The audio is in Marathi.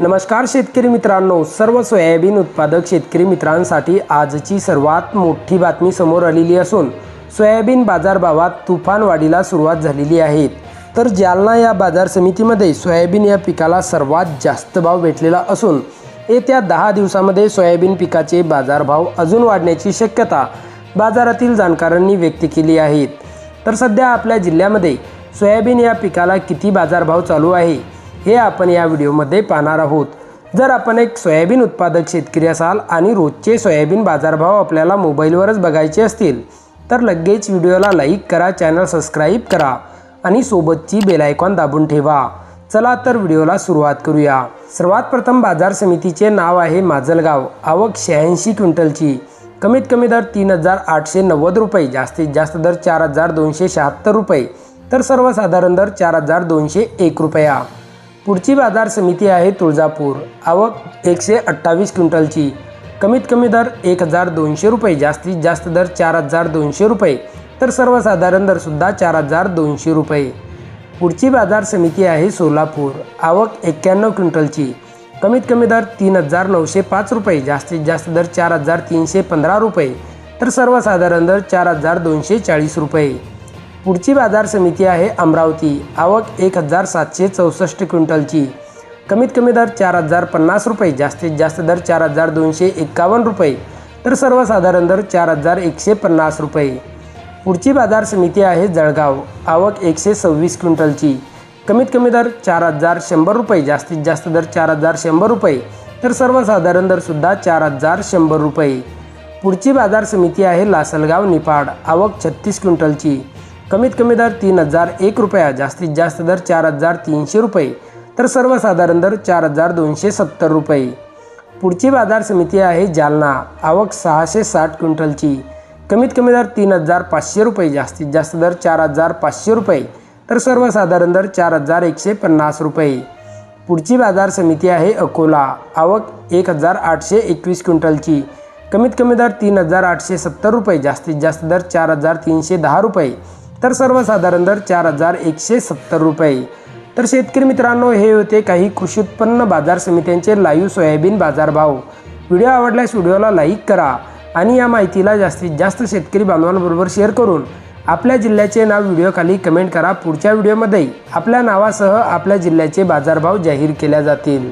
नमस्कार शेतकरी मित्रांनो सर्व सोयाबीन उत्पादक शेतकरी मित्रांसाठी आजची सर्वात मोठी बातमी समोर आलेली असून सोयाबीन बाजारभावात तुफान वाढीला सुरुवात झालेली आहे. तर जालना या बाजार समितीमध्ये सोयाबीन या पिकाला सर्वात जास्त भाव भेटलेला असून येत्या दहा दिवसामध्ये सोयाबीन पिकाचे बाजारभाव अजून वाढण्याची शक्यता बाजारातील जाणकारांनी व्यक्त केली आहेत तर सध्या आपल्या जिल्ह्यामध्ये सोयाबीन या पिकाला किती बाजारभाव चालू आहे? हे आपण या व्हिडिओमध्ये पाहणार आहोत. जर आपण एक सोयाबीन उत्पादक शेतकरी असाल आणि रोजचे सोयाबीन बाजारभाव आपल्याला मोबाईलवरच बघायचे असतील तर लगेच व्हिडिओला लाईक करा चॅनल सबस्क्राईब करा आणि सोबतची बेलायकॉन दाबून ठेवा. चला तर व्हिडिओला सुरुवात करूया. सर्वात प्रथम बाजार समितीचे नाव आहे माजलगाव. आवक शहाऐंशी क्विंटलची. कमीत कमी दर तीन हजार आठशे नव्वद रुपये जास्तीत जास्त दर चार हजार दोनशे शहात्तर रुपये तर सर्वसाधारण दर चार हजार दोनशे एक रुपया. पुढची बाजार समिती आहे तुळजापूर. आवक एकशे अठ्ठावीस क्विंटलची. कमीत कमी दर एक हजार दोनशे रुपये जास्तीत जास्त दर चार हजार दोनशे रुपये तर सर्वसाधारण दरसुद्धा चार हजार दोनशे रुपये. पुढची बाजार समिती आहे सोलापूर. आवक एक्क्याण्णव क्विंटलची. कमीत कमी दर तीन हजार नऊशे पाच रुपये जास्तीत जास्त दर चार हजार तीनशे पंधरा रुपये तर सर्वसाधारण दर चार हजार दोनशे चाळीस रुपये. पुढची बाजार समिती आहे अमरावती. आवक एक हजार सातशे चौसष्ट क्विंटलची. कमीत कमी दर चार हजार पन्नास रुपये जास्तीत जास्त दर चार हजार दोनशे एक्कावन्न रुपये तर सर्वसाधारण दर चार हजार एकशे पन्नास रुपये. पुढची बाजार समिती आहे जळगाव. आवक एकशे सव्वीस क्विंटलची. कमीत कमी दर चार हजार शंभर रुपये जास्तीत जास्त दर चार हजार शंभर रुपये तर सर्वसाधारण दरसुद्धा चार हजार शंभर रुपये. पुढची बाजार समिती आहे लासलगाव निफाड आवक छत्तीस क्विंटलची. कमीत कमी दर तीन हजार एक रुपया जास्तीत जास्त दर चार हजार तीनशे रुपये तर सर्वसाधारण दर चार हजार दोनशे सत्तर रुपये. पुढची बाजार समिती आहे जालना आवक सहाशे साठ क्विंटलची. कमीत कमी दर तीन हजार पाचशे रुपये जास्तीत जास्त दर चार हजार पाचशे रुपये तर सर्वसाधारण दर चार हजार एकशे पन्नास रुपये. पुढची बाजार समिती आहे अकोला आवक एक हजार आठशे एकवीस क्विंटलची. कमीत कमी दर तीन हजार आठशे सत्तर रुपये जास्तीत जास्त दर चार हजार तीनशे दहा रुपये तर सर्वसाधारण दर चार हजार एकशे सत्तर रुपये. तर शेतकरी मित्रांनो हे होते काही कृषी उत्पन्न बाजार समित्यांचे लाईव्ह सोयाबीन बाजारभाव. व्हिडिओ आवडल्यास व्हिडिओला लाईक करा आणि या माहितीला जास्तीत जास्त शेतकरी बांधवांबरोबर शेअर करून आपल्या जिल्ह्याचे नाव व्हिडिओखाली कमेंट करा. पुढच्या व्हिडिओमध्ये आपल्या नावासह आपल्या जिल्ह्याचे बाजारभाव जाहीर केल्या जातील.